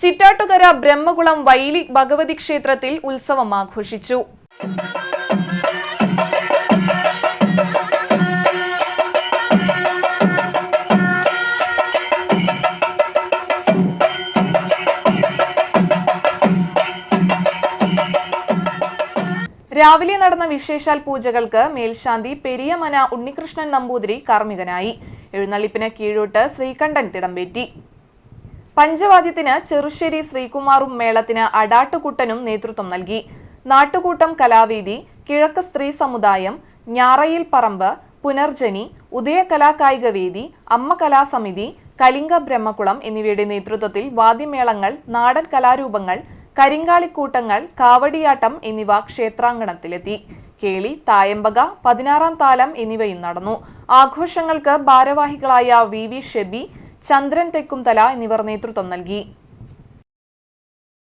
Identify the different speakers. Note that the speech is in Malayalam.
Speaker 1: ചിറ്റാട്ടുകര ബ്രഹ്മകുളം വൈലി ഭഗവതി ക്ഷേത്രത്തിൽ ഉത്സവം ആഘോഷിച്ചു. രാവിലെ നടന്ന വിശേഷാൽ പൂജകൾക്ക് മേൽശാന്തി പെരിയമന ഉണ്ണികൃഷ്ണൻ നമ്പൂതിരി കാർമ്മികനായി. എഴുന്നള്ളിപ്പിന് കീഴോട്ട് ശ്രീകണ്ഠൻ തിടമ്പേറ്റി. പഞ്ചവാദ്യത്തിന് ചെറുശ്ശേരി ശ്രീകുമാറും മേളത്തിന് അടാട്ടുകുട്ടനും നേതൃത്വം നൽകി. നാട്ടുകൂട്ടം കലാവേദി കിഴക്ക് സ്ത്രീ സമുദായം ഞാറയിൽ പറമ്പ് പുനർജനി ഉദയ കലാകായിക വേദി അമ്മ കലാസമിതി കലിംഗ ബ്രഹ്മകുളം എന്നിവയുടെ നേതൃത്വത്തിൽ വാദ്യമേളങ്ങൾ നാടൻ കലാരൂപങ്ങൾ കരിങ്കാളിക്കൂട്ടങ്ങൾ കാവടിയാട്ടം എന്നിവ ക്ഷേത്രാങ്കണത്തിലെത്തി. കേളി തായമ്പക പതിനാറാം താലം എന്നിവയും നടന്നു. ആഘോഷങ്ങൾക്ക് ഭാരവാഹികളായ വി വി ഷെബി ചന്ദ്രൻ തെക്കുംതല എന്നിവർ നേതൃത്വം നൽകി.